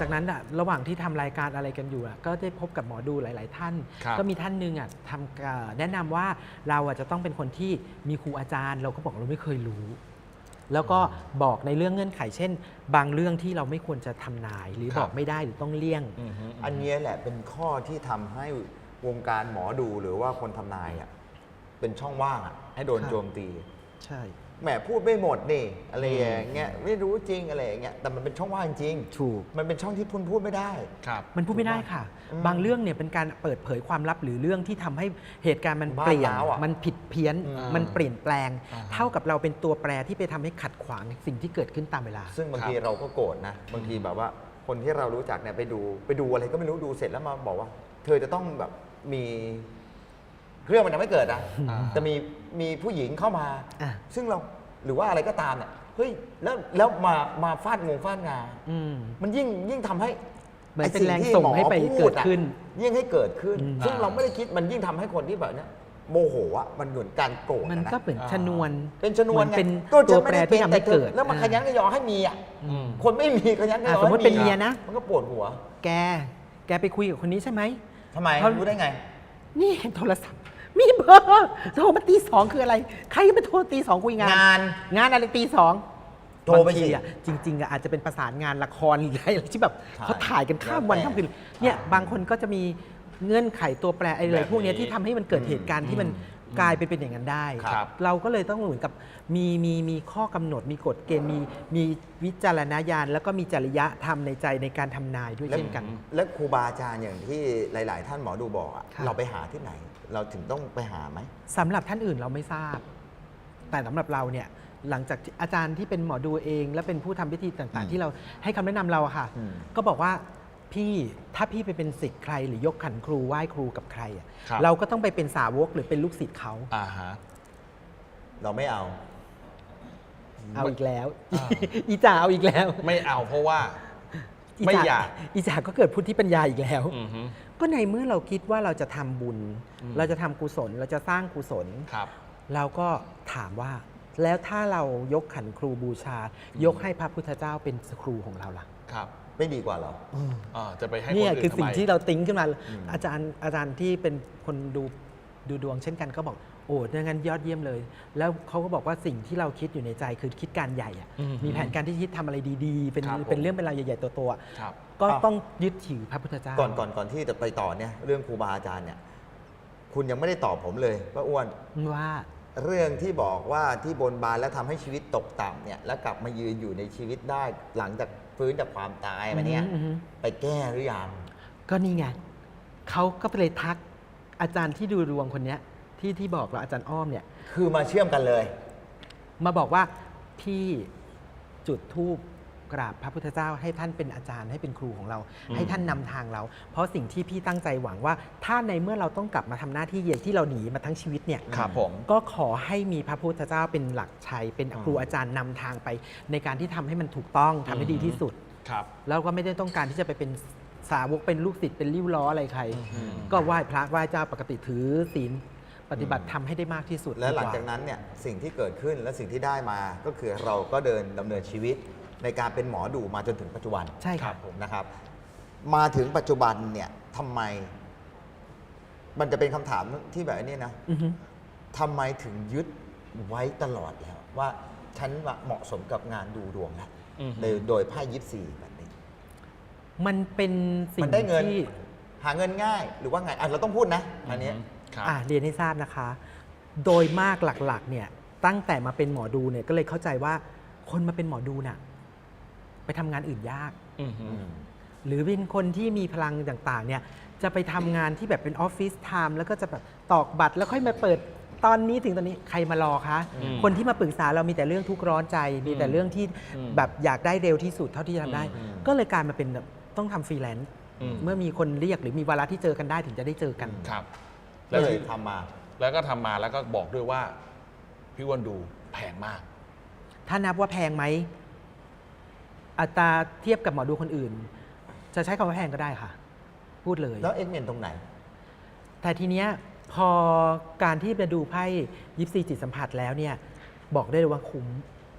จากนั้นอะระหว่างที่ทำรายการอะไรกันอยู่อะก็ได้พบกับหมอดูหลาย ๆ ท่านครับก็มีท่านหนึ่งอะทำเอ่อแนะนำว่าเราอะจะต้องเป็นคนที่มีครูอาจารย์ เราก็บอกเราไม่เคยรู้ แล้วก็บอกในเรื่องเงื่อนไข เช่น บางเรื่องที่เราไม่ควรจะทำนาย หรือครับบอกไม่ได้หรือต้องเลี่ยงอือฮึอันเนี้ยแหละเป็นข้อที่ทำให้วงการหมอดูหรือว่าคนทำนายอะเป็นช่องว่างอะให้โดนครับโจมตี ใช่ แหมพูดไม่หมดนี่อะไรอย่างเงี้ยไม่รู้จริงอะไรอย่างเงี้ยแต่มันเป็นช่องว่างจริงถูก มันเป็นช่องที่คุณพูดไม่ได้ ครับ มันพูดไม่ได้ค่ะอืมบางเรื่องเนี่ยเป็นการเปิดเผยความลับหรือเรื่องที่ทำให้เหตุการณ์มันบ้าเปลี่ยนร้าวอะ มันผิดเพี้ยนอืมมันเปลี่ยนแปลง อ่าฮะ เท่ากับเราเป็นตัวแปรที่ไปทำให้ขัดขวางสิ่งที่เกิดขึ้นตามเวลา ซึ่งบางครับทีเราก็โกรธนะ บางทีแบบว่าคนที่เรารู้จักเนี่ยไปดูไปดูอะไรก็ไม่รู้ดูเสร็จแล้วมาบอกว่า เธอจะต้องแบบมี เรื่องมันยังไม่เกิดนะอ่าแต่มีมีผู้หญิงเข้ามา อะ ซึ่งเราหรือว่าอะไรก็ตามเนี่ยเฮ้ยแล้วแล้วมามาฟาดงวงฟาดงา อืม มันยิ่งยิ่งทำให้เหมือนไอ้เป็นแรงที่ส่งมอให้ไปพูเกิดอะขึ้น ยิ่งให้เกิดขึ้น อืม ซึ่งอ่าเราไม่ได้คิดมันยิ่งทำให้คนที่แบบเนี้ยโมโหอะมันเหมือนการโกรธมันอะะก็เป็นอ่าชนวนเป็นชนวนมัไงเป็นก็ตัจะวไม่แปรได้ที่เป็นทำให้แต่เกิด แล้วมาขยันขยอให้มีอะอืม คนไม่มีขยันขยอะอสมมุติให้เป็นเมียนะ มันก็ปวดหัวแก แกไปคุยกับคนนี้ใช่ไหม ทำไมเพราะรู้ได้ไง นี่เห็นโทรศัพท์ มีเบอร์โทรมาตีสองคืออะไร ใครไปโทรตีสองคุยงาน งาน งานอะไรตีสองโทรไปบางสิทีอะจริง ๆอะอาจจะเป็นประสานงานละครหรืออะไรที่แบบใช่เขาถ่ายกันข้ามวันแล้วแต่ข้ามคืนเนี่ยบางคนก็จะมีเงื่อนไขตัวแปรอะไรแบบนี้พวกเนี้ยที่ทำให้มันเกิดเหตุการณ์ที่มัน กลายเป็นเป็นอย่างนั้นได้ ครับเราก็เลยต้องเหมือนกับมีมีมีข้อกำหนดมีกฎเกณฑ์มีมีวิจารณญาณแล้วก็มีจริยธรรมในใจในการทำนายด้วยแล้ว เช่นกัน แล้วครูบาอาจารย์อย่างที่หลาย ๆ ท่านหมอดูบอกอะครับ เราไปหาที่ไหน เราถึงต้องไปหาไหม สำหรับท่านอื่นเราไม่ทราบ แต่สำหรับเราเนี่ยหลังจากที่อาจารย์ที่เป็นหมอดูเอง และเป็นผู้ทำพิธีต่าง อืมๆ ที่เราให้คำแนะนำเราอะค่ะ อืม ก็บอกว่า พี่ถ้าพี่ไปเป็นศิษย์ใครหรือยกขันครูไหว้ครูกับใครอะครับ เราก็ต้องไปเป็นสาวกหรือเป็นลูกศิษย์เขาอ่าฮะ เราไม่เอา เอาอีกแล้ว อ่า อีจ่าเอาอีกแล้วไม่เอาเพราะว่าอีไม่จ่าอยาก อีจ่าก็เกิดพุทธิปัญญาอีกแล้ว อือฮึก็ในเมื่อเราคิดว่าเราจะทำบุญอืมเราจะทำกุศล เราจะสร้างกุศล ครับ เราก็ถามว่า แล้วถ้าเรายกขันครูบูชา ยกให้พระพุทธเจ้าเป็นครูของเราล่ะ ครับ ไม่ดีกว่าเหรอ อ่าจะไปให้คนเนี่ยอื่นคือสิ่งทำไมที่เราติ้งขึ้นมาอืมอาจารย์อาจารย์ที่เป็นคนดูดูดวงเช่นกันก็บอก โอ้ดังนั้นยอดเยี่ยมเลย แล้วเขาก็บอกว่าสิ่งที่เราคิดอยู่ในใจคือคิดการใหญ่อะอืมมีแผนการที่คิดทำอะไรดีๆ เป็นครับผม เป็นเรื่องเป็นราวใหญ่ๆตัวๆอะครับ ก็อ้าวต้องยึดถือพระพุทธเจ้า ก่อนก่อนก่อนที่จะไปต่อเนี่ยเรื่องครูบาอาจารย์เนี่ยคุณยังไม่ได้ตอบผมเลยว่าอ้วนว่า เรื่องที่บอกว่าที่บนบานแล้วทำให้ชีวิตตกต่ำเนี่ยแล้วกลับมายืนอยู่ในชีวิตได้หลังจาก ฟื้นจากความตายมาเนี่ยอือฮึ ไปแก้หรือยังก็นี่ไงเขาก็ไปเลยทักอาจารย์ที่ดูดวงคนเนี้ยที่ที่บอกเราอาจารย์อ้อมเนี่ย คือมาเชื่อมกันเลย มาบอกว่าพี่จุดธูป กราบพระพุทธเจ้าให้ท่านเป็นอาจารย์ให้เป็นครูของเราอืมให้ท่านนำทางเรา เพราะสิ่งที่พี่ตั้งใจหวังว่า ถ้าในเมื่อเราต้องกลับมาทำหน้าที่อย่างที่เราหนีมาทั้งชีวิตเนี่ยครับผมก็ขอให้มีพระพุทธเจ้าเป็นหลักชัยเป็นอืมครูอาจารย์นำทางไป ในการที่ทำให้มันถูกต้องทำให้ดีที่สุดครับแล้วก็ไม่ได้ต้องการที่จะไปเป็นสาวกเป็นลูกศิษย์เป็นริ้วล้ออะไรใครอืมก็ไหว้พระไหว้เจ้าปกติถือศีลปฏิบัติทำให้ได้มากที่สุด และหลังดีว่จากนั้นเนี่ยสิ่งที่เกิดขึ้นและสิ่งที่ได้มาก็คือเราก็เดินดำเนินชีวิต ในการเป็นหมอดูมาจนถึงปัจจุบันใช่ครับผมนะครับ มาถึงปัจจุบันเนี่ยทำไม มันจะเป็นคำถามที่แบบนี้นะอือฮึ ทำไมถึงยึดไว้ตลอดแล้ว ว่าฉันเหมาะสมกับงานดูดวงแล้วอือฮึ โดยโดยไพ่ยิปซีแบบนี้ มันเป็นสิ่มังนได้เงิน ที่ หาเงินง่ายหรือว่าไงอะเราต้องพูดนะอันเนี้ย ครับ อะเรียนให้ทราบนะคะ โดยมากหลักๆ เนี่ยตั้งแต่มาเป็นหมอดูเนี่ยก็เลยเข้าใจว่าคนมาเป็นหมอดูน่ะ ไปทำงานอื่นยากอือฮึหรือเป็นคนที่มีพลังต่างๆเนี่ยจะไปทำงานที่แบบเป็นออฟฟิศไทม์แล้วก็จะแบบตอกบัตรแล้วค่อยมาเปิดตอนนี้ถึงตอนนี้ใครมารอคะ อืมคนที่มาปรึกษาเรามีแต่เรื่องทุกข์ร้อนใจ มีแต่เรื่องที่อืมแบบอยากได้เร็วที่สุดเท่าที่จะทำได้ อืมก็เลยกลายมาเป็นแบบต้องทำฟรีแลนซ์อืม เมื่อมีคนเรียกหรือมีวาระที่เจอกันได้ถึงจะได้เจอกัน ครับก็เลยทำมา แล้วก็ทำมาแล้วก็บอกด้วยว่า พี่อ้วนดูแพงมาก ถ้านับว่าแพงไหม อัตราเทียบกับหมอดูคนอื่น จะใช้คำว่าแพงก็ได้ค่ะ พูดเลย แล้วเอ็กเมนตรงไหน แต่ทีเนี้ยพอการที่ไปดูไพ่ยิปซีจิตสัมผัสแล้วเนี่ยบอกได้เลยว่าคุ้ม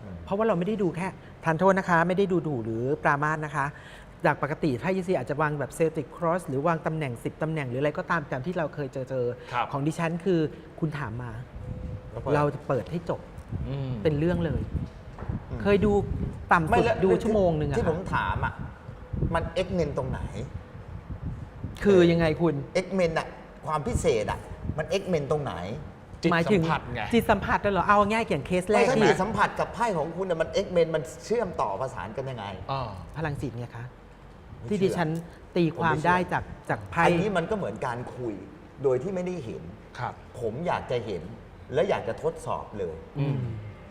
อืม เพราะว่าเราไม่ได้ดูแค่ทานโทษนะคะ ไม่ได้ดูดูหรือปรามาสนะคะ จากปกติไพ่ยิซีอาจจะวางแบบเซลติกครอสหรือวางตำแหน่ง 10 ตำแหน่งหรืออะไรก็ตามตามที่เราเคยเจอเจอครับ ของดิฉันคือคุณถามมาเราจะเปิดให้จบอืม เป็นเรื่องเลย อืม เคยดู ต่ำสุดแล้วดูชั่วโมงหนึ่งอะที่ผมค่ะถามอะมันเอ็กเมนตรงไหน คือยังไงคุณเอ็กเมนอะความพิเศษอะมันเอ็กเมนตรงไหนจิตหมายสัถึมงผัสไง จิตสัมผัสนั่นเหรอเอาง่ายอย่างเคสแรไม่กถ้าดิจิตสัมผัสกับไพ่ของคุณน่ะมันเอ็กเมนมันเชื่อมต่อประสานกันยังไง อ่า พลังจิตไงคะไม่ที่เชื่ดิอฉันตีความผมไม่เชื่อ ได้จากจากไพ่อันนี้มันก็เหมือนการคุยโดยที่ไม่ได้เห็น ครับ ผมอยากจะเห็นและอยากจะทดสอบเลย อืม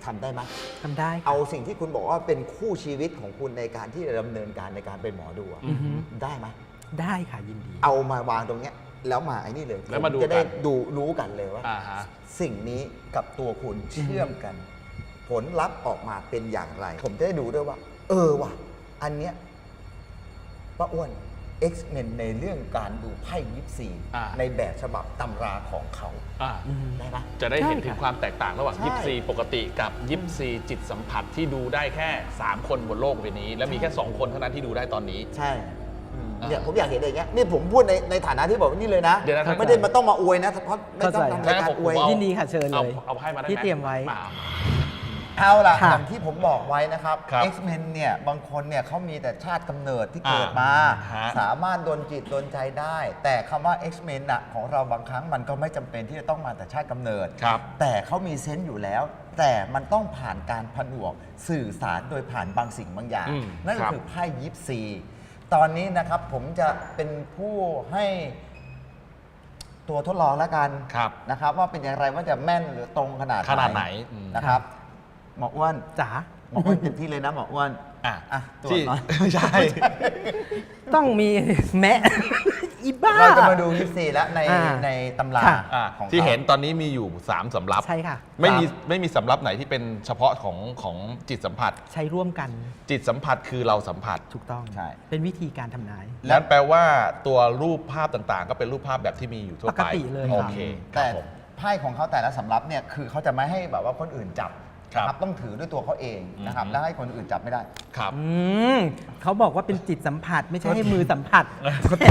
ทำได้ไหมทำได้ค่ะเอาสิ่งที่คุณบอกว่าเป็นคู่ชีวิตของคุณในการที่จะดำเนินการในการเป็นหมอดูอะอือฮึ ได้ไหมได้ค่ะยินดี เอามาวางตรงเนี้ยแล้วมาไอ้นี่เลยแล้วมาดูผจะได้กัน ดูรู้กันเลยว่า อ่าฮะ สิ่งนี้กับตัวคุณเชื่อมกัน ผลลัพธ์ออกมาเป็นอย่างไร ผมจะได้ดูด้วยว่า เออว่ะ อันเนี้ยป้าอ้วน X-Men ในเรื่องการดูไพ่ยิปซีอ่า ในแบบฉบับตำราของเขา อ่าอืมได้ไหมจะได้เห็นใช่ค่ะถึงความแตกต่างระหว่างใช่ ยิปซีปกติกับยิปซีจิตสัมผัสที่ดูได้แค่ 3 คนบนโลกใบนี้ และมีแค่ 2 คนเท่านั้นที่ดูได้ตอนนี้ ใช่อืมอ่าเนี่ยผมอยากเห็นอย่างเงี้ยนี่ผมพูดในในฐานะที่บอกว่านี่เลยนะ เดี๋ยวนะครับไม่ได้มาต้องมาอวยนะเพราะไม่ต้องเข้าใจทำรายการอวยเอายินดีค่ะเชิญเลยเอาเอาไพ่มาได้ไหมที่เตรียมไว้า เอาล่ะค่ะอย่างที่ผมบอกไว้นะครับ ครับ X-Men เนี่ยบางคนเนี่ยเขามีแต่ชาติกำเนิดที่เกิดมา อ่าฮะสามารถโดนจิตโดนใจได้ แต่คำว่า X-Men น่ะของเราบางครั้งมันก็ไม่จำเป็นที่จะต้องมาแต่ชาติกำเนิด ครับแต่เขามีเซนต์อยู่แล้ว แต่มันต้องผ่านการผนวกสื่อสารโดยผ่านบางสิ่งบางอย่าง อืมนั่นก็ครับ คือไพ่ยิปซี ตอนนี้นะครับผมจะเป็นผู้ให้ตัวทดลองแล้วกัน ครับนะครับว่าเป็นอย่างไรว่าจะแม่นหรือตรงขนาดขนาดไหนอืมนะครับ หมออ้วนจ๋าหมออ้วนเต็มที่เลยนะหมออ้วนอะอะตรวจที่หน่อยใช่ ต้องมีแมะ อีบ้า เราจะมาดูยิปซีแล้วในอ่าในตำราค่ะ อะของขาที่เห็นตอนนี้มีอยู่ 3สำรับใช่ค่ะ ไม่มีครับไม่มีสำรับไหนที่เป็นเฉพาะของของจิตสัมผัส ใช้ร่วมกันจิตสัมผัสคือเราสัมผัส ถูกต้อง ใช่ เป็นวิธีการทำนายแล้วนั่นแปลว่าตัวรูปภาพต่างๆ ก็เป็นรูปภาพแบบที่มีอยู่ทั่วไปปกติเลย โอค่ะเคครัแต่บผม ไพ่ของเขาแต่ละสำรับเนี่ยคือเขาจะไม่ให้แบบว่าคนอื่นจับ ครับนะต้องถือด้วยตัวเขาเองนะครับอืมแล้วให้คนอื่นจับไม่ได้ ครับ อืมเขาบอกว่าเป็นจิตสัมผัสไม่ใช่ให้มือสัมผัสแหม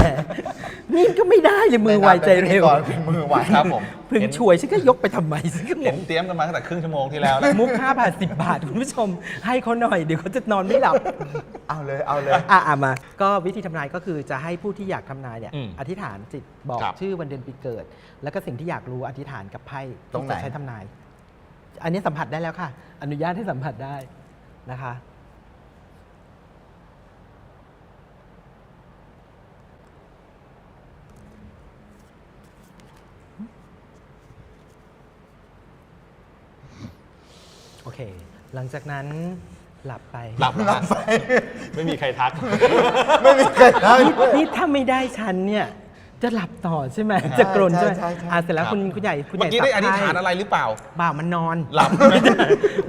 นี่ก็ไม่ได้เลยมือไวใจเร็วในนามเป็นพิธีกรเป็นมือไว ครับผม พึงช่วยฉันก็ยกไปทำไมฉันก็งเห็นงเตรียมกันมาตั้งแต่ครึ่งชั่วโมงที่แล้วแล้วมุก5บาท10บาทคุณผู้ชม ให้เขาหน่อยเดี๋ยวเขาจะนอนไม่หลับ เอาเลยเอาเลย อะอะมา ก็วิธีทำนายก็คือจะให้ผู้ที่อยากทำนายเนี่ยอืมอธิษฐานจิตบอกครับชื่อวันเดือนปีเกิด แล้วก็สิ่งที่อยากรู้อธิษฐานกับไพ่ตรงที่ไหน จะใช้ทำนาย อันนี้สัมผัสได้แล้วค่ะ อนุญาตให้สัมผัสได้นะคะ โอเค หลังจากนั้นหลับไปหลับหลับไปไม่มีใครทัก ไม่มีใครได้นี่นี่ถ้าไม่ได้ฉันเนี่ย จะหลับต่อใช่ไหมจะกรนใช่ไหมใช่ใช่ใช่ อะเสร็จแล้วครับคุณคุณใหญ่คุณใหเมื่ญ่อกี้ได้อสับธิษไพ่ฐานอะไรหรือเปล่า บ่าวมันนอนหลับ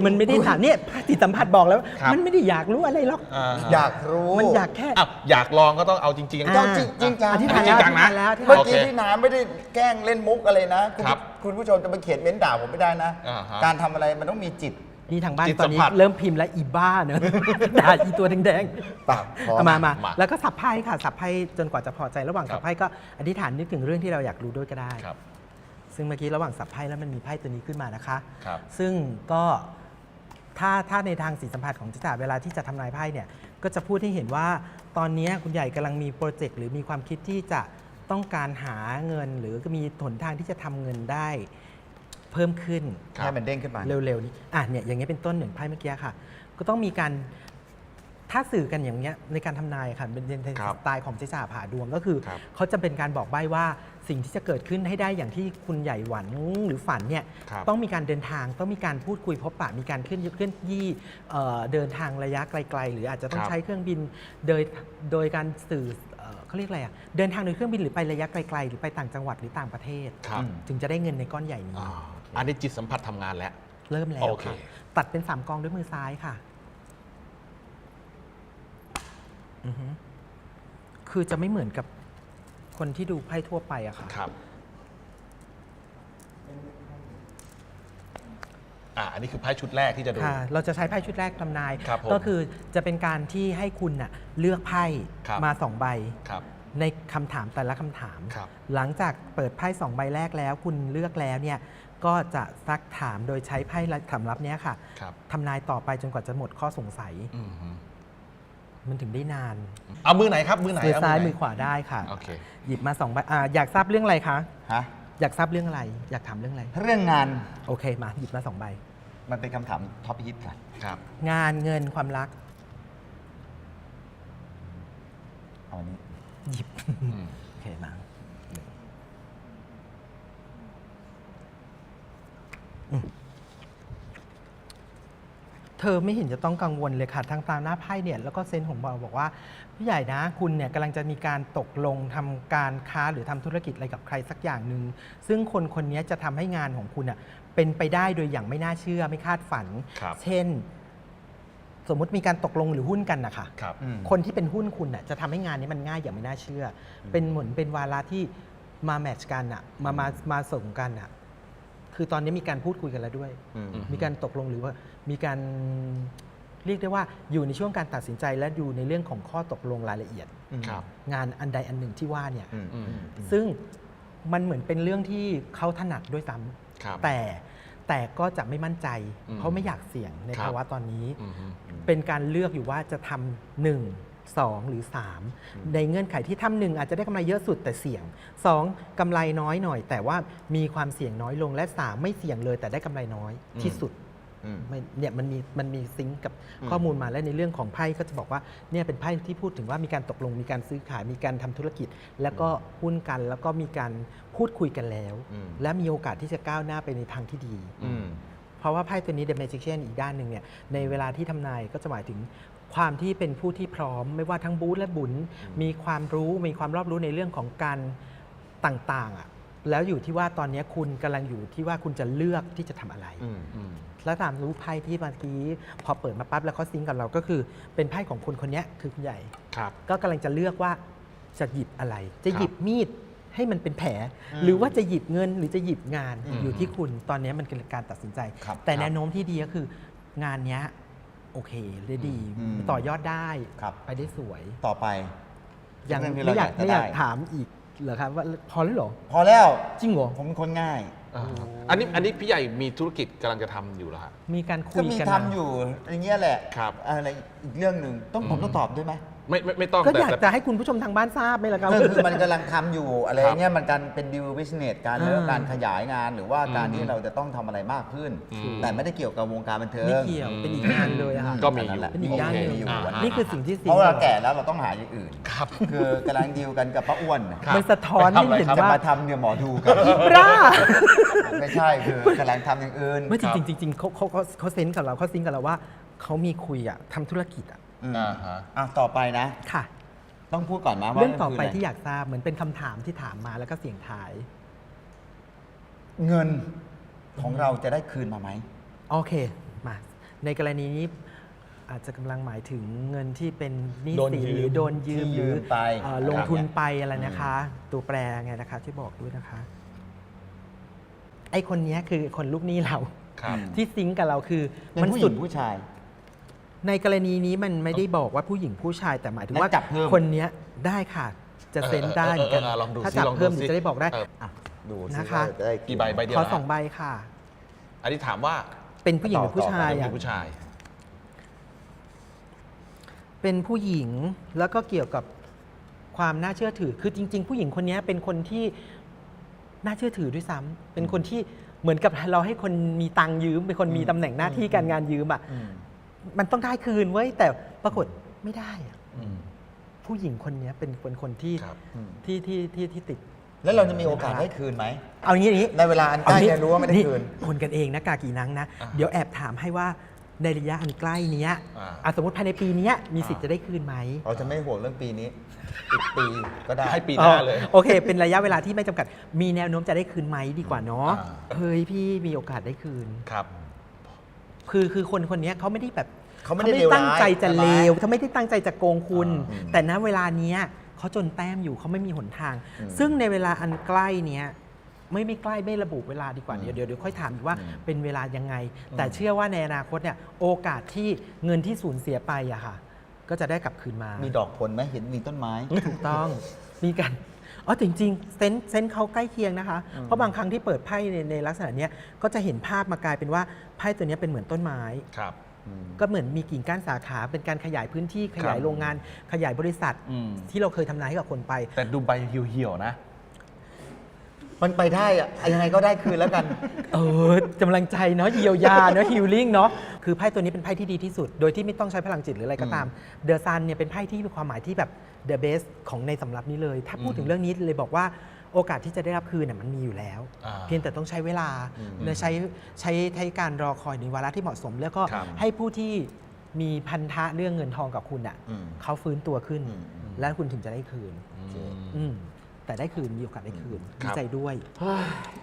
มันไม่ได้ถามเนี่ยจิตสัมผัสบอกแล้ว ครับ มันไม่ได้อยากรู้อะไรหรอก อ่าอยากรู้ มันอยากแค่ อ้าวอยากลองก็ต้องเอาจริงๆอ่าต้องจริงจริงจัง อธิษฐานจริงจังนะ แล้วอธิษฐานเมื่อแล้วกี้โอเคที่น้ำไม่ได้แกล้งเล่นมุกอะไรนะ คุณครับคุณผู้ชมจะมาเขียนเม้นด่าผมไม่ได้นะ อ่าฮะการทำอะไรมันต้องมีจิต นี่ทางบ้านจิตตอนนี้สัมผัส เริ่มพิมพ์แล้วอีบ้าเนอะ ด่าอีตัวแดงปากพร้อๆมเอามามามาแล้วก็สับไพ่ค่ะ สับไพ่จนกว่าจะพอใจระหว่างครับ สับไพ่ก็อธิษฐานนึกถึงเรื่องที่เราอยากรู้ด้วยก็ได้ ครับ ซึ่งเมื่อกี้ระหว่างสับไพ่แล้วมันมีไพ่ตัวนี้ขึ้นมานะคะ ครับ ซึ่งก็ถ้าถ้าในทางสีสัมผัสของจิตาเวลาที่จะทำนายไพ่เนี่ยก็จะพูดให้เห็นว่าตอนนี้คุณใหญ่กำลังมีโปรเจกต์หรือมีความคิดที่จะต้องการหาเงิน หรือมีหนทางที่จะทำเงินได้ เพิ่มขึ้นครับ ให้มันเด้งขึ้นมา เร็วๆนี้อะเนี่ยอย่างเงี้ยเป็นต้นหนึ่งไพ่เมื่อกี้ค่ะ ก็ต้องมีการถ้าสื่อกันอย่างเงี้ยในการทำนายค่ะเป็นในครับสไตล์ของเจ๊จ่าผ่าดวงก็คือ ครับ เขาจะเป็นการบอกใบ้ว่าสิ่งที่จะเกิดขึ้นให้ได้อย่างที่คุณใหญ่หวันหรือฝันเนี่ย ครับ ต้องมีการเดินทางต้องมีการพูดคุยพบปะมีการเคลื่อนเคลื่อนยี่เอ่อเดินทางระยะไกล ๆ หรืออาจจะต้องครับใช้เครื่องบินโดยโดยการสื่อเอ่อเขาเรียกอะไรอะเดินทางโดยเครื่องบินหรือไประยะไกล ๆ หรือไปต่างจังหวัดหรือต่างประเทศ ครับอืมถึงจะได้เงินในก้อนใหญ่นี้ อ่า อันนี้จิตสัมผัสทำงานแล้ว เริ่มแล้วโอเค ค่ะ ตัดเป็นสามกองด้วยมือซ้ายค่ะอือฮึคือจะไม่เหมือนกับคนที่ดูไพ่ทั่วไปอะค่ะ ครับออ่าอันนี้คือไพ่ชุดแรกที่จะดู ค่ะ เราจะใช้ไพ่ชุดแรกทำนาย ครับผมก็คือจะเป็นการที่ให้คุณน่ะเลือกไพ่ครับ มาสองใบ ครับ ในคำถามแต่ละคำถาม ครับหลังจากเปิดไพ่สองใบแรกแล้ว คุณเลือกแล้วเนี่ย ก็จะซักถามโดยใช้ไพ่คำรับเนี้ยค่ะครับทำนายต่อไปจนกว่าจะหมดข้อสงสัย อืมฮึมันถึงได้นาน เอามือไหนครับมือไหนมือซ้ายเไหนมือขวาได้ค่ะ โอเคหยิบมาสองใบอ่าอยากทราบเรื่องอะไรคะ ฮะอยากทราบเรื่องอะไร อยากถามเรื่องอะไร เรื่องงานโอเคมาหยิบมาสองใบ มันเป็นคำถามท็อปฮิตค่ะ ครับ งานเงินความรัก เอาอันนี้ หยิบอืม โอเคมาอืม เธอไม่เห็นจะต้องกังวลเลยค่ะทางตามหน้าไพ่เนี่ยแล้วก็เซนส์ของเราบอกว่าพี่ใหญ่นะคุณเนี่ยกำลังจะมีการตกลงทำการค้าหรือทำธุรกิจอะไรกับใครสักอย่างหนึ่งซึ่งคนคนนี้จะทำให้งานของคุณอะเป็นไปได้โดยอย่างไม่น่าเชื่อไม่คาดฝัน ครับ เช่น สมมุติมีการตกลงหรือหุ้นกันนะคะ ครับ อืม คนที่เป็นหุ้นคุณน่ะจะทำให้งานนี้มันง่ายอย่างไม่น่าเชื่ออเป็นเหมือนเป็นวาระที่มาแมทช์กันอะมามามาส่งกันอะ คือตอนนี้มีการพูดคุยกันแล้วด้วยอืมอืมมีการตกลงหรือว่ามีการเรียกได้ว่าอยู่ในช่วงการตัดสินใจและอยู่ในเรื่องของข้อตกลงรายละเอียดครับงานอันใดอันหนึ่งที่ว่าเนี่ยอืมอืมอืมซึ่งมันเหมือนเป็นเรื่องที่เขาถนัดด้วยซ้ครับำแต่แต่ก็จะไม่มั่นใจอืมเพราะไม่อยากเสี่ยงในครับภาวะตอนนี้อืมฮึเป็นการเลือกอยู่ว่าจะทำหนึ่ง สองหรือ 3 ในเงื่อนไขที่ทำหนึ่งอาจจะได้กำไรเยอะสุดแต่เสี่ยง 2กำไรน้อยหน่อย แต่ว่ามีความเสี่ยงน้อยลงและ 3 ไม่เสี่ยงเลย แต่ได้กำไรน้อยที่สุดอืมไม่เนี่ยมันมีมันมีซิงก์กับอืมข้อมูลมาและในเรื่องของไพ่ก็จะบอกว่าเนี่ยเป็นไพ่ที่พูดถึงว่ามีการตกลงมีการซื้อขายมีการทำธุรกิจ แล้วก็หุ้นกันแล้วก็มีการพูดคุยกันแล้วอืมและมีโอกาสที่จะก้าวหน้าไปในทางที่ดีอืมเพราะว่าไพ่ตัวนี้ The Magician อีกด้านหนึ่งเนี่ยในเวลาที่ทำนายก็จะหมายถึง ความที่เป็นผู้ที่พร้อม ไม่ว่าทั้งบูธและบุญมีความรู้มีความรอบรู้ในเรื่องของการต่างๆอะแล้วอยู่ที่ว่าตอนนี้คุณกำลังอยู่ที่ว่าคุณจะเลือกที่จะทำอะไรอืมอืมแล้วตามรู้ไพ่ที่เมื่อกี้พอเปิดมาปั๊บแล้วเขาซิงก์กับเราก็คือ เป็นไพ่ของคนคนเนี้ยคือคุณใหญ่ครับก็กำลังจะเลือกว่าจะหยิบอะไร จะครับหยิบมีดให้มันเป็นแผลอืมหรือว่าจะหยิบเงินหรือจะหยิบงานอืมอยู่ที่คุณตอนนี้มันเป็นการตัดสินใจครับแต่ครับแนวโน้มที่ดีก็คืองานเนี้ย โอเคได้ดี อืมต่อยอดได้ครับ ไปได้สวยต่อไปยังเรื่องที่ไม่อยากเราอยากจะไม่อยากได้ถามอีกเหรอครับว่าพอแล้วเหรอพอแล้วจริงเหรอผมเป็นคนง่าย อ่าอันนี้อันนี้พี่ใหญ่มีธุรกิจกำลังจะทำอยู่แล้วฮะ มีการคุก็ยมีกันทำนะอยู่อย่างเงี้ยแหละครับ อะไรอีกเรื่องหนึ่งต้องผมต้องตอบด้วยไหม ไม่ไม่ไม่ต้องก็แต่อยากแต่ จะให้คุณผู้ชมทางบ้านทราบไหมล่ะครับ ก็คือมันกำลังทำอยู่อะไรครับเงี้ยมันการเป็นดิวบิสเนสการเรื่องอ่าการขยายงาน หรือว่าการอืมที่เราจะต้องทำอะไรมากขึ้น อืม แต่ไม่ได้เกี่ยวกับวงการบันเทิง ไม่เกี่ยวเป็นอีกงานเลยอะค่ะ ก็มีอยู่นั่นแหละเป็นอีกด้านหนึ่งมีอยู่อ่าวันนี่นี้คือสิ่งที่เพราะว่าเราแก่แล้วเราต้องหาอย่างอื่น ครับ คือกำลังดีลกันกับป้าอ้วนน่ะครับ มันสะท้อนให้เห็นจะว่ามาทำเนี่ยหมอดูกันบ้า ไม่ใช่คือกำลังทำอย่างอื่น ไม่จครับริงๆจริงๆเขาเขาเขาเขาเซนส์กับเราเขาซิงก์กับเราว่าเขามีคุยอะทำธุรกิจอะ อืมอ่าฮะ อะต่อไปนะ ค่ะ ต้องพูดก่อนนะว่าเรื่องต่อไปคืะรที่อยากทราบเหมือนเป็นคำถามที่ถามมาแล้วก็เสียงทาย เงินของเราจะได้คืนมาไหม โอเค มา ในกรณีนี้อาจจะกำลังหมายถึงเงินที่เป็นหนี้โดนสินยืมหรือโดนยืมที่หรือยืมไปเอ่อลงทุนไปอะไรนะคะ ตัวแปรไงนะคะ ที่บอกด้วยนะคะ ไอคนเนี้ยคือคนลูกหนี้เรา ครับ ที่ซิงก์กับเราคือ เป็นมันผู้หสุญิดงผู้ชาย ในกรณีนี้มันไม่ได้บอกว่าผู้หญิงผู้ชายแต่หมายถึงว่างั้นจับเพิ่มคนเนี้ยได้ค่ะ จะเซ็นได้เหมือนกันเออเออเออลองดูถ้าซิจับลองดูเพิ่มซิเดี๋ยวจะได้บอกได้เอออะ ดูสินะคะ ว่าจะได้กี่ใบใบเดียวขอนะสองใบค่ะ อันนี้ถามว่าเป็นผู้หญิงหรือผู้ชายเป็นอะผู้ชายเป็นผู้หญิงแล้วก็เกี่ยวกับความน่าเชื่อถือ คือจริง ๆ ผู้หญิงคนนี้เป็นคนที่น่าเชื่อถือด้วยซ้ำเป็นคนที่เหมือนกับเราให้คนมีตังค์ยืม เป็นคนมีตำแหน่งหน้าที่การงานยืมอะอื มมันต้องได้คืนเว้ยแต่ปรากฏไม่ได้อะอืม ผู้หญิงคนนี้เป็นคนคนที่ครับอืมที่ที่ที่ที่ติด แล้วเราจะมีโอกาสได้คืนไหม เอางี้อย่างนี้ในเวลาอันใกล้จะรู้ว่าไม่ได้คืนคนกันเองนะกากีนังนะ อ่าเดี๋ยวแอบถามให้ว่าในระยะอันใกล้เนี้ยอ่า อะสมมติภายในปีเนี้ยมีสิทธิ์อ่าจะได้คืนไหมเราจะไม่ห่วงเรื่องปีนี้ อีกปีก็ได้ ให้ปีหน้าเลย อ๋อโอเค เป็นระยะเวลาที่ไม่จำกัด มีแนวโน้มจะได้คืนไหมดีกว่าเนาะอ่า เฮ้ยพี่มีโอกาสได้คืน ครับ คือคือคนคนเนี้ยเขาไม่ได้แบบเขาไม่ได้เลวร้ายตั้งใจจะใช่ไหมเลวเขาไม่ได้ตั้งใจจะโกงคุณอ่าแต่ณเวลาเนี้ยเขาจนแต้มอยู่เขาไม่มีหนทางอืมซึ่งในเวลาอันใกล้เนี้ยไม่ไม่ใกล้ไม่ระบุเวลาดีกว่าอืมเดี๋ยวเดี๋ยวเดี๋ยวค่อยถามอีกว่าอืมเป็นเวลายังไง แต่เชื่อว่าในอนาคตเนี่ยโอกาสที่เงินที่สูญเสียไปอะค่ะ ก็จะได้กลับคืนมา มีดอกผลไหมเห็นมีต้นไม้ถูกต้องมีกัน อ๋อแต่จริงๆเซนส์เซนส์เขาใกล้เคียงนะคะ เพราะบางครั้งที่เปิดไพ่ในในลักษณะเนี้ยก็จะเห็นภาพมากลายเป็นว่าไพ่ตัวเนี้ยเป็นเหมือนต้นไม้ ครับก็เหมือนมีกิ่งก้านสาขาเป็นการขยายพื้นที่ขยายครับโรงงานขยายบริษัทอืม ที่เราเคยทำนายให้กับคนไป แต่ดูใบเหี่ยวๆนะ มันไปได้อะยังไงก็ได้คืนแล้วกัน เออกำลังใจเนาะเยียวยาเนาะฮิลลิ่งเนาะคือไพ่ตัวนี้เป็นไพ่ที่ดีที่สุด โดยที่ไม่ต้องใช้พลังจิตหรืออะไรก็ตามเดอะซันเนี่ยเป็นไพ่ที่มีความหมายที่แบบ the best ของในสำรับนี้เลย ถ้าพูดถึงเรื่องนี้เลยบอกว่าโอกาสที่จะได้รับคืนน่ะมันมีอยู่แล้ว อ่าเพียงแต่ต้องใช้เวลาอืมและใช้ใช้ใช้การรอคอยในวาระที่เหมาะสม แล้วก็ครับให้ผู้ที่มีพันธะเรื่องเงินทองกับคุณอะอืมเขาฟื้นตัวขึ้น อืม แล้วคุณถึงจะได้คืนอืมอืมแต่ได้คืนมีโอกาสได้คืนคดีรับใจด้วย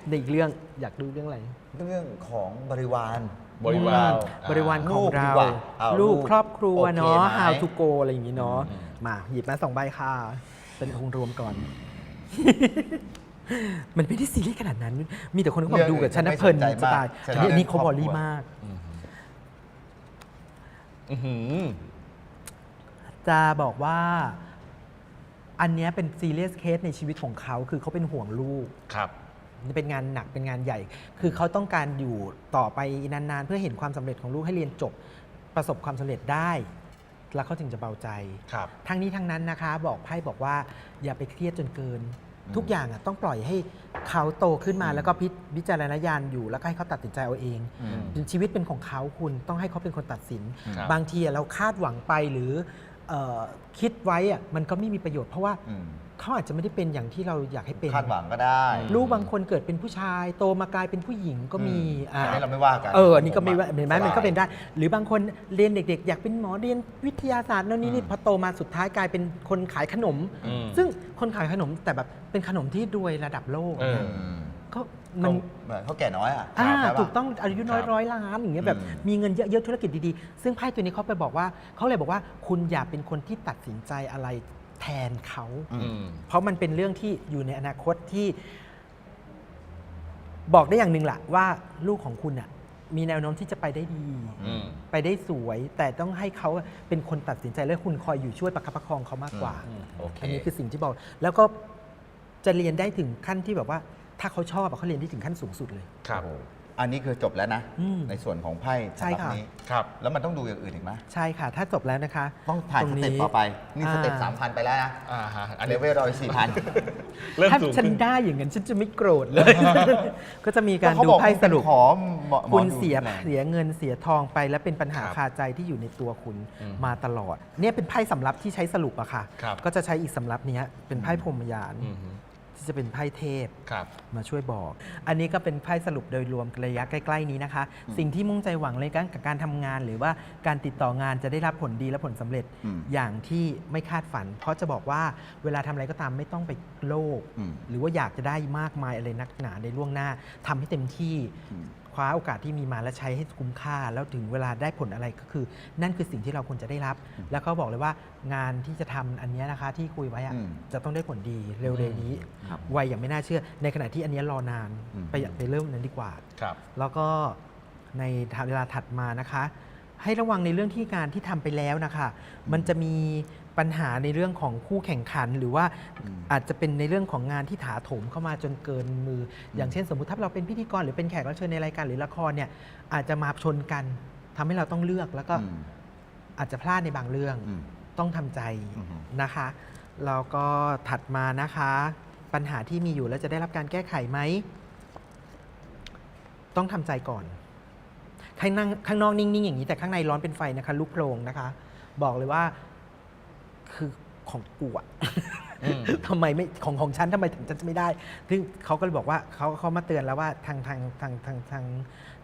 ในอีกเรื่องอยากดูเรื่องอะไร เรื่องของบริวารบริวารบริวารของลูกดีเรากว่าเอาลูลูกกครอบครัวโอเคเนาะ ไหม how to go อะไรอย่างนี้เนาะ อืม มาหยิบมาสองใบค่ะ เป็นองค์รวมก่อน มันไม่ได้ซีเรียสขนาดนั้น มีแต่คนเขาบอกดูกับฉันนะเพลินจะตายแต่นี่อันนี้เขาบอลลี่มาก อื้อหือ จะบอกว่า อันเนี้ยเป็นซีเรียสเคสในชีวิตของเขาคือเขาเป็นห่วงลูก ครับนี่เป็นงานหนักเป็นงานใหญ่ คือเขาต้องการอยู่ต่อไปนานๆ เพื่อเห็นความสำเร็จของลูกให้เรียนจบประสบความสำเร็จได้ แล้วเขาถึงจะเบาใจ ครับ ทั้งนี้ทั้งนั้นนะคะ บอกไพ่บอกว่าอย่าไปเครียดจนเกินทุกอย่างอะต้องปล่อยให้เขาโตขึ้นมาแล้วก็พิพิจารณญาณอยู่แล้วก็ให้เขาตัดสินใจเอาเอง อืม ชีวิตเป็นของเขาคุณต้องให้เขาเป็นคนตัดสิน ครับ บางทีอะเราคาดหวังไปหรือเอ่อ คิดไว้อะมันก็ไม่มีประโยชน์เพราะว่าอืมเขาอาจจะไม่ได้เป็นอย่างที่เราอยากให้เป็นคาดหวังก็ได้ ลูกบางคนเกิดเป็นผู้ชาย โตมากลายเป็นผู้หญิงก็มีอือ่าอันนี้เราไม่ว่ากันเอออันนี้ก็ไม่ว่าเห็นไหมสบายมันก็เป็นได้ หรือบางคนเรียนเด็ก ๆ อยากเป็นหมอเรียนวิทยาศาสตร์โน่นนี่นี่อืมพอโตมาสุดท้ายกลายเป็นคนขายขนมอืมซึ่งคนขายขนมแต่แบบเป็นขนมที่รวยระดับโลกเอออืม ก็มัน เหมือนเขาแก่น้อยอะอ่าใช่ปะ ถูกต้องอายุน้อยครับร้อยล้านอย่างเงี้ยแบบอืมมีเงินเยอะๆธุรกิจดีๆ ซึ่งไพ่ตัวนี้เขาไปบอกว่าเขาเลยบอกว่าคุณอย่าเป็นคนที่ตัดสินใจอะไรแทนเขา อืมอืม เพราะมันเป็นเรื่องที่อยู่ในอนาคตที่ บอกได้อย่างหนึ่งแหละว่าลูกของคุณน่ะมีแนวโน้มที่จะไปได้ดี อืม ไปได้สวย แต่ต้องให้เขาเป็นคนตัดสินใจและคุณคอยอยู่ช่วยประคับประคองเขามากกว่า อืมโอเค อันนี้คือสิ่งที่บอก แล้วก็จะเรียนได้ถึงขั้นที่แบบว่า ถ้าเขาชอบอะเขาเรียนได้ถึงขั้นสูงสุดเลย ครับอันนี้คือจบแล้วนะ อืมในส่วนของไพ่ใช่ค่ะสำหรับนี้ ครับ แล้วมันต้องดูอย่างอื่นอีกไหมใช่ค่ะ ถ้าจบแล้วนะคะต้องผ่านตสรงเต็ปต่อไป นี่สเต็ปอ่สามพันไปแล้วนะอ่าฮะ อันเลนี้เวลเราสี่พัน เริ่มถ้าสูงฉันขึ้น ได้อย่างนั้นฉันจะไม่โกรธเลย ก็จะมีการเขาดูบอกไพ่สรุป ขอหมอหมอคุณดูเสียหน่อเสียเงินเสียทองไปและเป็นปัญหาครับคาใจที่อยู่ในตัวคุณอืมมาตลอด เนี่ยเป็นไพ่สำรับที่ใช้สรุปอะค่ะ ครับก็จะใช้อีกสำรับเนี้ยเป็นไพ่พรหมยาน อืมฮึที่ จะเป็นไพ่เทพ ครับ มาช่วยบอก อันนี้ก็เป็นไพ่สรุปโดยรวมระยะใกล้ๆนี้นะคะ สิ่งที่มุ่งใจหวังเลยกับการทำงาน หรือว่าการติดต่องานจะได้รับผลดีและผลสำเร็จอืมอย่างที่ไม่คาดฝัน เพราะจะบอกว่าเวลาทำอะไรก็ตามไม่ต้องไปโลภอืมหรือว่าอยากจะได้มากมายอะไรนักหนาในล่วงหน้าทำให้เต็มที่ อืมค ว้าโอกาสที่มีมาและใช้ให้คุ้มค่า แล้วถึงเวลาได้ผลอะไรก็คือ นั่นคือสิ่งที่เราควรจะได้รับ แล้วก็บอกเลยว่างานที่จะทำอันเนี้ยนะคะที่คุยไว้อะอืมจะต้องได้ผลดีเร็วๆนี้ครับไวอย่างไม่น่าเชื่อ ในขณะที่อันเนี้ยรอนานอืม ไปไปเริ่มนั้นดีกว่า ครับ แล้วก็ในเวลาถัดมานะคะ ให้ระวังในเรื่องที่การที่ทำไปแล้วนะคะ มันจะมี ปัญหาในเรื่องของคู่แข่งขัน หรือว่าอืมอาจจะเป็นในเรื่องของงานที่ถาโถมเข้ามาจนเกินมือ อย่างเช่น สมมุติถ้าเราเป็นพิธีกรหรือเป็นแขกรับเชิญในรายการหรือละครเนี่ยอาจจะมาชนกันทำให้เราต้องเลือกแล้วก็อืมอาจจะพลาดในบางเรื่องอืมต้องทำใจอือฮึนะคะแล้วก็ถัดมานะคะ ปัญหาที่มีอยู่แล้วจะได้รับการแก้ไขไหมต้องทำใจก่อนข้างนั่งข้างนอกนิ่งๆอย่างนี้แต่ข้างในร้อนเป็นไฟนะคะลุกโพลงนะคะ บอกเลยว่า คือของกูอะอืมทำไมไม่ของของฉันทำไมถึงจะไม่ได้ ซึ่งเขาก็เลยบอกว่าเขาเขามาเตือนแล้วว่าทางทางทางทางทาง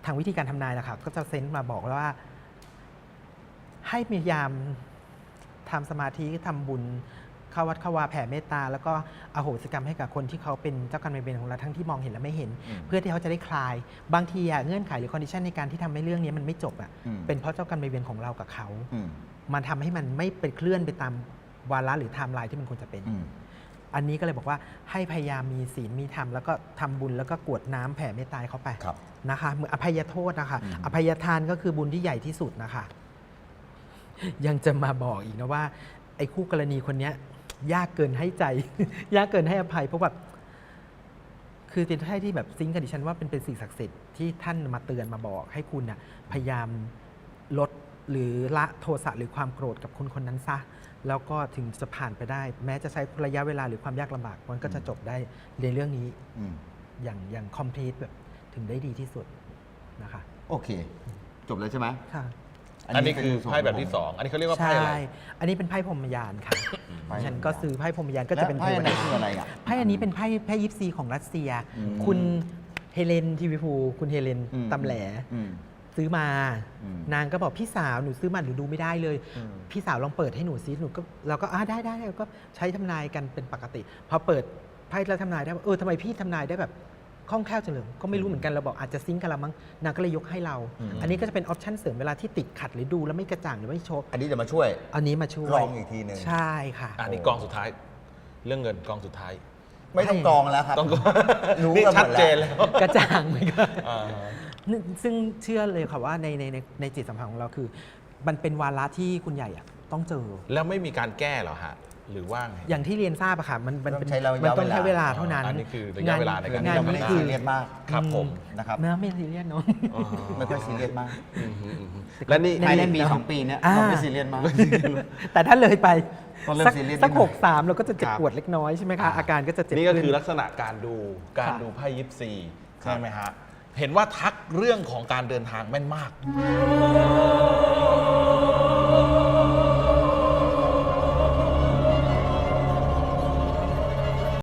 ทางวิธีการทำนายนะคะก็จะเซนต์มาบอกแล้วว่า ให้พยายามทำสมาธิทำบุญเข้าวัดเข้าวาแผ่เมตตา แล้วก็อโหสิกรรมให้กับคนที่เขาเป็นเจ้ากรรมนายเวรของเราทั้งที่มองเห็นและไม่เห็น อืมเพื่อที่เขาจะได้คลาย บางทีอะเงื่อนไขหรือคอนดิชันในการที่ทำให้เรื่องนี้มันไม่จบอะอืม เป็นเพราะเจ้ากรรมนายเวรของเรากับเขา อืม มันทำให้มันไม่ไปเคลื่อนไปตามวาระหรือไทม์ไลน์ที่มันควรจะเป็นอืมอันนี้ก็เลยบอกว่าให้พยายามมีศีลมีธรรมแล้วก็ทำบุญแล้วก็กรวดน้ำแผ่เมตตาให้เขาไปครับนะคะเหมือนอภัยโทษนะคะอืมอภัยทานก็คือบุญที่ใหญ่ที่สุดนะคะ ยังจะมาบอกอีกนะว่า ไอ้คู่กรณีคนเนี้ย ยากเกินให้ใจ ยากเกินให้อภัยเพราะแบบคือเป็นให้ที่แบบซิงค์กับดิฉันว่าเป็นเป็นสิ่งศักดิ์สิทธิ์ที่ท่านมาเตือนมาบอกให้คุณน่ะพยายามลด หรือละโทสะหรือความโกรธกับคนคนนั้นซะ แล้วก็ถึงจะผ่านไปได้ แม้จะใช้ระยะเวลาหรือความยากลำบากมันก็จะจบได้ในเรื่องนี้อืมอย่างอย่างคอมพลีทแบบถึงได้ดีที่สุดนะคะโอเค จบแล้วใช่ไหมค่ะ อันนี้คือเป็ไพ่แบบที่สองอันนี้เขาเรียกว่าใช่ไพ่อะไรอันนี้เป็นไพ่พรหมยานค่ะไพ่ฉันก็ซื้อไพ่พรหมยานก็จะเป็นและไพ่อันเทนี้วดาคืออะไรอะไพ่อันนี้เป็นไพ่ไพ่ยิปซีของรัสเซีย อืมคุณเฮเลนทีวีพูคุณเฮเลนอืมตำแหล อืม ซื้อมา อืม นางก็บอกพี่สาวหนูซื้อมาหนูดูไม่ได้เลย อืม พี่สาวลองเปิดให้หนูซิหนูก็เราก็อ่าได้ได้เราก็ใช้ทำนายกันเป็นปกติ พอเปิดไพ่แล้วทำนายได้ว่าเออทำไมพี่ทำนายได้แบบคล่องแคล่วจังเลยก็ไม่รู้เหมือนกันเราบอกอาจจะซิงค์กันละมั้งนางก็เลยยกให้เรา อืม อันนี้ก็จะเป็นออปชั่นเสริมเวลาที่ติดขัดหรือดูแล้วไม่กระจ่างหรือไม่โชว์อันนี้จะมาช่วย อันนี้มาช่วยกรองอีกทีหนึ่ง ใช่ค่ะ อันนี้กองสุดท้าย เรื่องเงินกองสุดท้าย ไม่ต้องกรองแล้วครับ ต้องกองรู้นี่กันหมชัดดเจแล้วนแล้ว กระจ่างไหมครับอ่า ซึ่งเชื่อเลยค่ะว่าในในในในจิตสัมผัสของเราคือ มันเป็นวาระที่คุณใหญ่อะต้องเจอ แล้วไม่มีการแก้เหรอฮะหรือว่าไง อย่างที่เรียนทราบอะค่ะมันมันเป็นต้องใช้ระยะมันต้องใช้เวลาเวลาเท่านั้นอันนี้คือระยะเวลาในการ งานเราไม่นี้ได้คืซีอเรียสมากครับผมนะครับเนื้อไม่ซีเรียสเนาะไม่ค่อยซีเรียสมากอืมอืมอืมและนี่เล่นภายๆในปีเนอะสองปีเนี้ยอ่า เราไม่ซีเรียสมาก แต่ถ้าเลยไปต้องเริ่มสักซีเรียสสักนิดหน่หอยกสามเราก็จะเจ็บปวดเล็กน้อยใช่ไหมคะอาการก็จะเจ็บนี่ก็ขึ้ คือลักษณะการดูการค่ะดูไพ่ยิปซีใช่ไหมฮะ เห็นว่าทักเรื่องของการเดินทางแม่นมาก